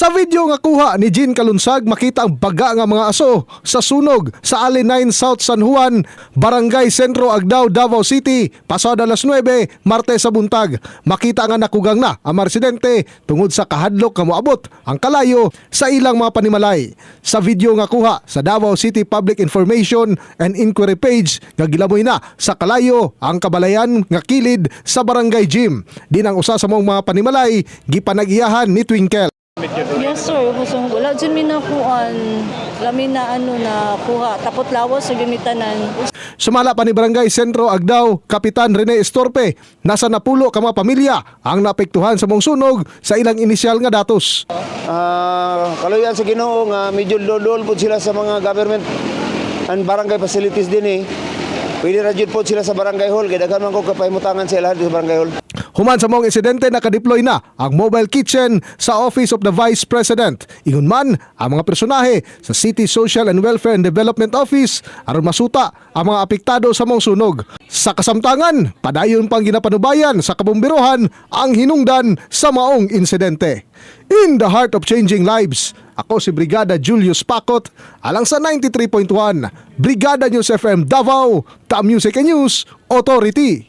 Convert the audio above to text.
Sa video nga kuha ni Jean Kalunsag makita ang baga nga mga aso sa sunog sa Ali 9 South San Juan, Barangay Sentro Agdao, Davao City, pasada alas 9, Martes sa buntag. Makita nga nakugang na ang residente tungod sa kahadlok nga ang kalayo sa ilang mga panimalay. Sa video nga kuha sa Davao City Public Information and Inquiry page nga na sa kalayo ang kabalayan nga kilid sa Barangay Gym. Din ang usa sa mong mga panimalay gipanag-iyahan ni Twinkle. Yes sir, ko. Wala dyan mi nakuan. Lami na ano na kuha. Tapot lawas sa gimitanan. Sumala pa ni Barangay Sentro Agdao, Kapitan Rene Estorpe, nasa napulo ka mga pamilya ang napektuhan sa mong sunog sa ilang inisyal nga datos. Ah, kaluyan sa Ginoo nga medyo dodol po sila sa mga government and barangay facilities din eh. Pwede ra jud po sila sa barangay hall kay daghan man ko kapahimutangan sa ilaha sa barangay hall. Human sa mong insidente nakadeploy na ang mobile kitchen sa Office of the Vice President. Ingon man ang mga personahe sa City Social and Welfare and Development Office aron masuta ang mga apektado sa mong sunog. Sa kasamtangan, padayon pang ginapanubayan sa kabumbirohan ang hinungdan sa maong insidente. In the heart of changing lives, ako si Brigada Julius Pakot, alang sa 93.1, Brigada News FM Davao, The Music and News Authority.